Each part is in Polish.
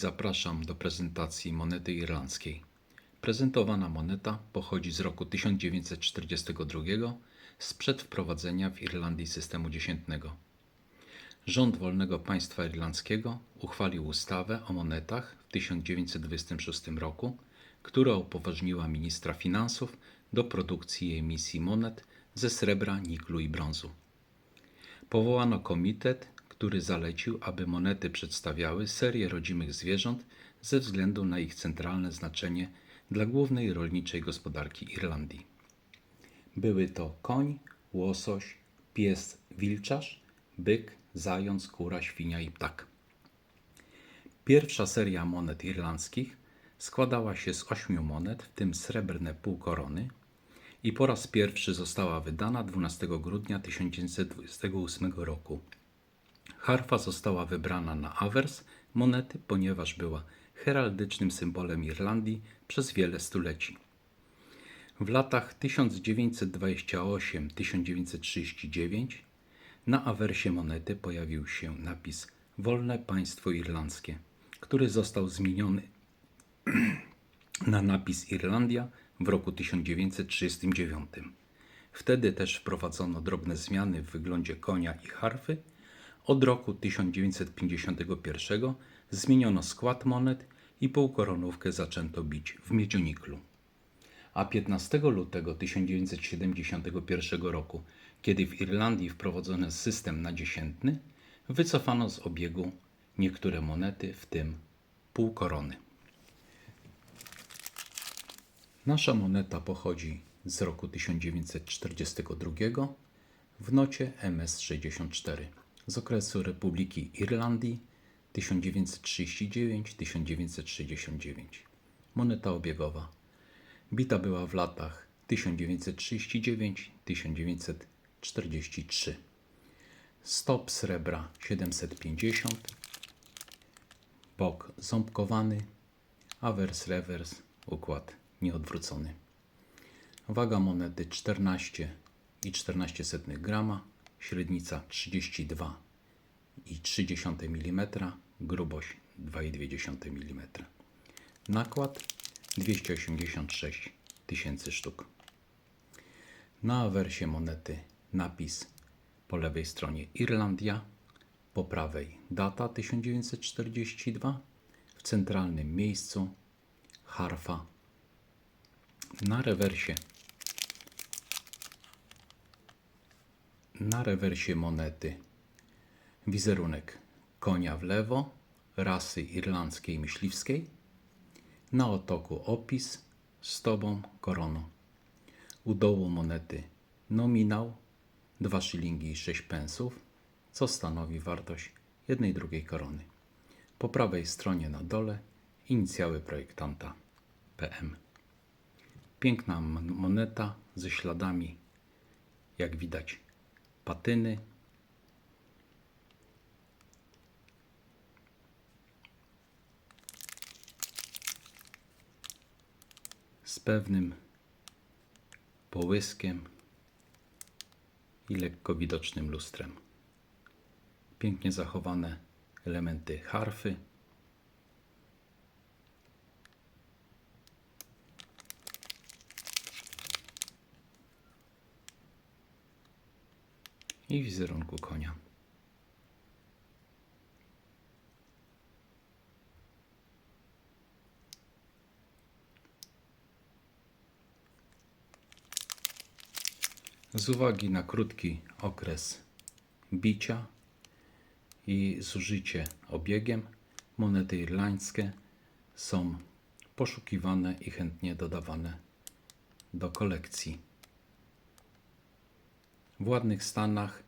Zapraszam do prezentacji monety irlandzkiej. Prezentowana moneta pochodzi z roku 1942 sprzed wprowadzenia w Irlandii systemu dziesiętnego. Rząd Wolnego Państwa Irlandzkiego uchwalił ustawę o monetach w 1926 roku, która upoważniła ministra finansów do produkcji i emisji monet ze srebra, niklu i brązu. Powołano komitet, który zalecił, aby monety przedstawiały serię rodzimych zwierząt ze względu na ich centralne znaczenie dla głównej rolniczej gospodarki Irlandii. Były to koń, łosoś, pies, wilczarz, byk, zając, kura, świnia i ptak. Pierwsza seria monet irlandzkich składała się z ośmiu monet, w tym srebrne półkorony, i po raz pierwszy została wydana 12 grudnia 1928 roku. Harfa została wybrana na awers monety, ponieważ była heraldycznym symbolem Irlandii przez wiele stuleci. W latach 1928-1939 na awersie monety pojawił się napis Wolne Państwo Irlandzkie, który został zmieniony na napis Irlandia w roku 1939. Wtedy też wprowadzono drobne zmiany w wyglądzie konia i harfy. Od roku 1951 zmieniono skład monet i półkoronówkę zaczęto bić w miedzioniklu. A 15 lutego 1971 roku, kiedy w Irlandii wprowadzono system nadziesiętny, wycofano z obiegu niektóre monety, w tym półkorony. Nasza moneta pochodzi z roku 1942 w nocie MS-64 z okresu Republiki Irlandii 1939-1969. Moneta obiegowa. Bita była w latach 1939-1943. Stop srebra 750. Bok ząbkowany. Awers rewers. Układ nieodwrócony. Waga monety 14 i 14 grama, średnica 32 i 0,3 mm, grubość 2,2 mm. Nakład 286 tysięcy sztuk. Na awersie monety napis po lewej stronie Irlandia, po prawej data 1942, w centralnym miejscu harfa na rewersie na rewersie monety. Wizerunek konia w lewo rasy irlandzkiej myśliwskiej. Na otoku opis z tobą koroną u dołu monety nominał 2 szylingi i 6 pensów co stanowi wartość jednej drugiej korony. Po prawej stronie na dole inicjały projektanta PM Piękna moneta ze śladami, jak widać, patyny. Z pewnym połyskiem i lekko widocznym lustrem. Pięknie zachowane elementy harfy. I wizerunku konia. Z uwagi na krótki okres bicia i zużycie obiegiem, monety irlandzkie są poszukiwane i chętnie dodawane do kolekcji. W ładnych stanach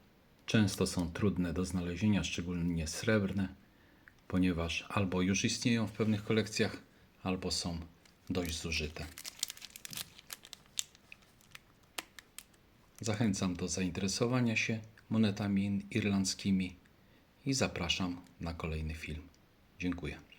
często są trudne do znalezienia, szczególnie srebrne, ponieważ albo już istnieją w pewnych kolekcjach, albo są dość zużyte. Zachęcam do zainteresowania się monetami irlandzkimi i zapraszam na kolejny film. Dziękuję.